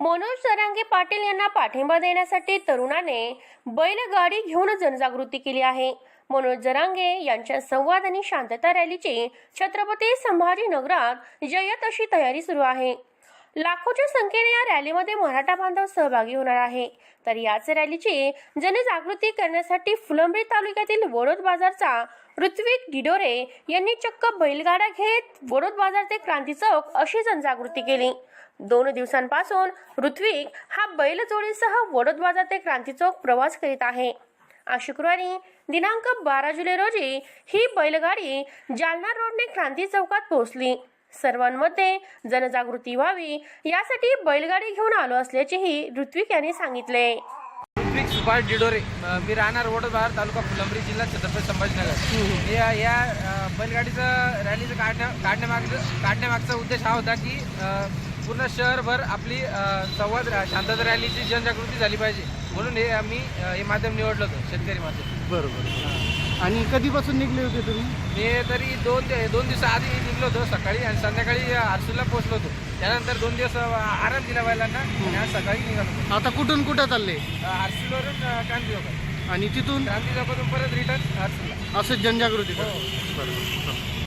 मनोज सरांगे पाटील यांना पाठिंबा देण्यासाठी तरुणाने बैलगाडी घेऊन जनजागृती केली आहे. मनोज जरांगे यांच्या संवाद आणि शांतता रॅलीची छत्रपती संभाजीनगरात जयत अशी तयारी सुरू आहे. लाखोच्या संख्येने या रॅलीमध्ये मराठा बांधव सहभागी होणार आहे. तर याच रॅलीची जनजागृती करण्यासाठी फुलंब्री तालुक्यातील वडोद बाजारचा ऋत्विक डिडोरे यांनी चक्क बैलगाडा घेत वडोद बाजार ते क्रांती चौक अशी जनजागृती केली. दोन दिवसांपासून ऋत्विक हा बैलजोडीसह वडोद बाजार ते क्रांती चौक प्रवास करीत आहे. आज शुक्रवारी दिनांक बारा जुलै रोजी ही बैलगाडी जालना रोडने क्रांती चौकात पोहोचली. सर्वांमध्ये जनजागृती व्हावी यासाठी बैलगाडी घेऊन आलो असल्याचेही ऋत्विक यांनी सांगितले. सुभाष डिडोरे मी राहणार वडोदबार तालुका फुलंब्री जिल्हा छत्रपती संभाजीनगर. या या बैलगाडीचं रॅलीचं काढण्या काढण्यामागचं काढण्यामागचा उद्देश हा होता की पूर्ण शहरभर आपली संवाद शांतता रॅलीची जनजागृती झाली पाहिजे. म्हणून हे आम्ही हे माध्यम निवडलं होतं शेतकरी माध्यम. बरोबर. आणि कधीपासून निघले होते तुम्ही? मी तरी दोन ते दोन दिवस आधी निघलो होतो सकाळी आणि संध्याकाळी आरसूलला पोहोचलो होतो. त्यानंतर दोन दिवस आराम दिला बैलांना आणि आज सकाळी निघालो होतो. आता कुठून कुठं चालले? आरसूलवरून क्रांती चौकात आणि तिथून? क्रांती चौकातून परत रिटर्न आरसूलला असं जनजागृती. बरोबर.